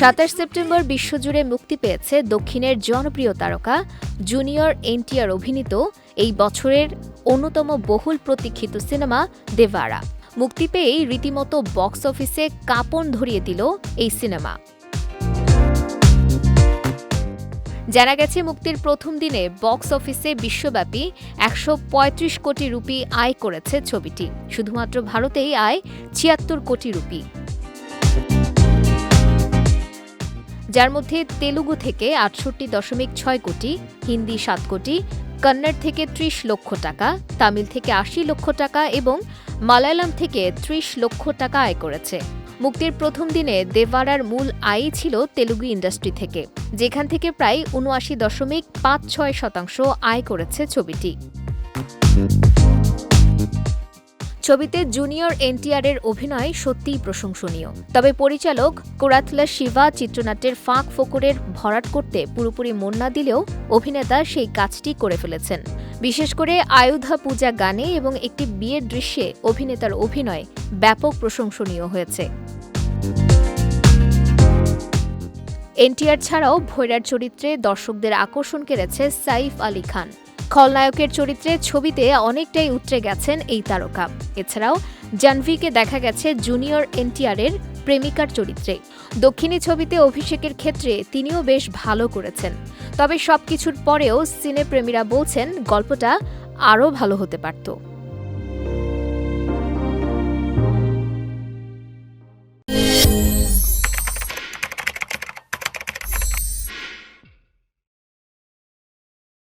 সাতাশ সেপ্টেম্বর বিশ্বজুড়ে মুক্তি পেয়েছে দক্ষিণের জনপ্রিয় তারকা, জুনিয়র এনটিআর অভিনীত এই বছরের অন্যতম বহুল প্রতীক্ষিত সিনেমা দেভারা মুক্তি পেয়েই রীতিমতো বক্স অফিসে কাঁপন ধরিয়ে দিল এই সিনেমা। জানা গেছে, মুক্তির প্রথম দিনে বক্স অফিসে বিশ্বব্যাপী একশো পঁয়ত্রিশ কোটি রুপি আয় করেছে ছবিটি। শুধুমাত্র ভারতেই আয় ছিয়াত্তর কোটি রুপি। যার মধ্যে তেলুগু থেকে আটষট্টি দশমিক ছয় কোটি, হিন্দি সাত কোটি, কন্নড় থেকে ত্রিশ লক্ষ টাকা, তামিল থেকে আশি লক্ষ টাকা এবং মালায়ালাম থেকে ত্রিশ লক্ষ টাকা আয় করেছে। মুক্তির প্রথম দিনে দেভারার মূল আয়ই ছিল তেলুগু ইন্ডাস্ট্রি থেকে, যেখান থেকে প্রায় উনআশি দশমিক পাঁচ ছয় শতাংশ আয় করেছে ছবিটি। ছবিতে জুনিয়র এনটিআরের অভিনয় সত্যিই প্রশংসনীয়। তবে পরিচালক কোরাতলা শিবা চিত্রনাট্যের ফাঁক ফোকরের ভরাট করতে পুরোপুরি মন না দিলেও অভিনেতা সেই কাজটি করে ফেলেছেন। বিশেষ করে আয়ুধা পূজা গানে এবং একটি বিয়ের দৃশ্যে অভিনেতার অভিনয় ব্যাপক প্রশংসনীয় হয়েছে। এনটিআর ছাড়াও ভৈরার চরিত্রে দর্শকদের আকর্ষণ কেড়েছে সাইফ আলী খান। খলনায়কের চরিত্রে ছবিতে অনেকটাই উতরে গেছেন এই তারকা। এছাড়াও জানভিকে দেখা গেছে জুনিয়র এনটিআরের প্রেমিকার চরিত্রে। দক্ষিণী ছবিতে অভিষেকের ক্ষেত্রে তিনিও বেশ ভালো করেছেন। তবে সবকিছুর পরেও সিনেপ্রেমীরা বলছেন, গল্পটা আরও ভালো হতে পারত।